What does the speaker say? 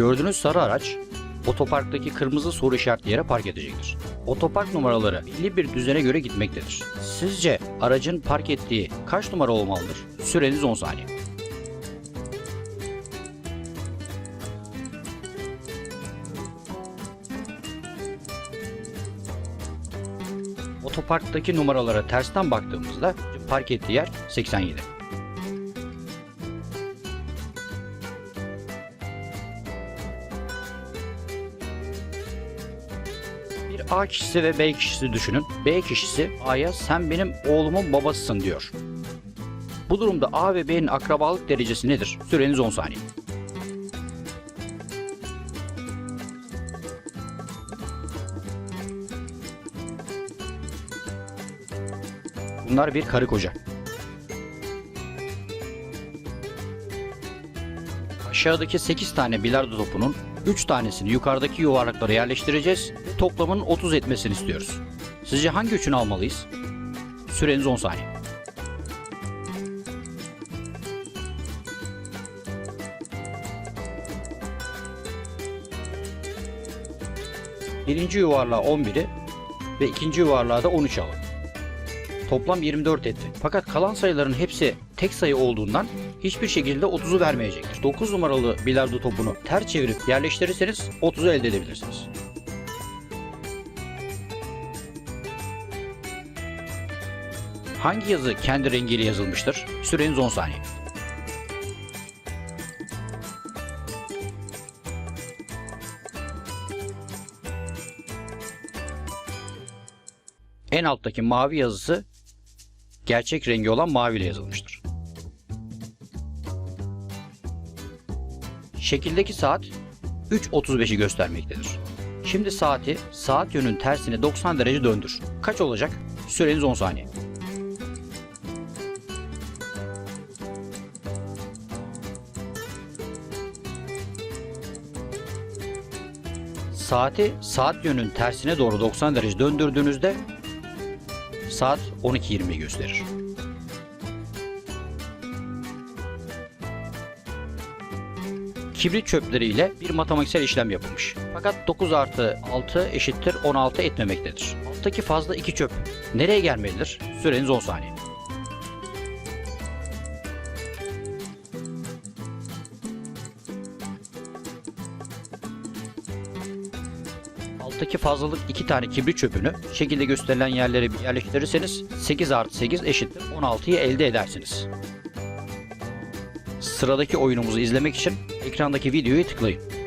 Gördüğünüz sarı araç otoparktaki kırmızı soru işaretli yere park edecektir. Otopark numaraları belli bir düzene göre gitmektedir. Sizce aracın park ettiği kaç numara olmalıdır? Süreniz 10 saniye. Otoparktaki numaralara tersten baktığımızda park ettiği yer 87. A kişisi ve B kişisi düşünün. B kişisi A'ya sen benim oğlumun babasısın diyor. Bu durumda A ve B'nin akrabalık derecesi nedir? Süreniz 10 saniye. Bunlar bir karı koca. Aşağıdaki 8 tane bilardo topunun 3 tanesini yukarıdaki yuvarlaklara yerleştireceğiz. Toplamının 30 etmesini istiyoruz. Sizce hangi üçünü almalıyız? Süreniz 10 saniye. Birinci yuvarlağa 11'i ve ikinci yuvarlağa da 13 alın. Toplam 24 etti. Fakat kalan sayıların hepsi tek sayı olduğundan hiçbir şekilde 30'u vermeyecektir. 9 numaralı bilardo topunu ters çevirip yerleştirirseniz 30'u elde edebilirsiniz. Hangi yazı kendi rengiyle yazılmıştır? Süreniz 10 saniye. En alttaki mavi yazısı gerçek rengi olan maviyle yazılmıştır. Şekildeki saat 3.35'i göstermektedir. Şimdi saati saat yönünün tersine 90 derece döndür. Kaç olacak? Süreniz 10 saniye. Saati saat yönünün tersine doğru 90 derece döndürdüğünüzde saat 12.20'yi gösterir. Kibrit çöpleriyle bir matematiksel işlem yapılmış. Fakat 9 artı 6 eşittir 16 etmemektedir. Alttaki fazla 2 çöp nereye gelmelidir? Süreniz 10 saniye. Alttaki fazlalık 2 tane kibrit çöpünü şekilde gösterilen yerlere yerleştirirseniz 8 artı 8 eşittir 16'yı elde edersiniz. Sıradaki oyunumuzu izlemek için ekrandaki videoyu tıklayın.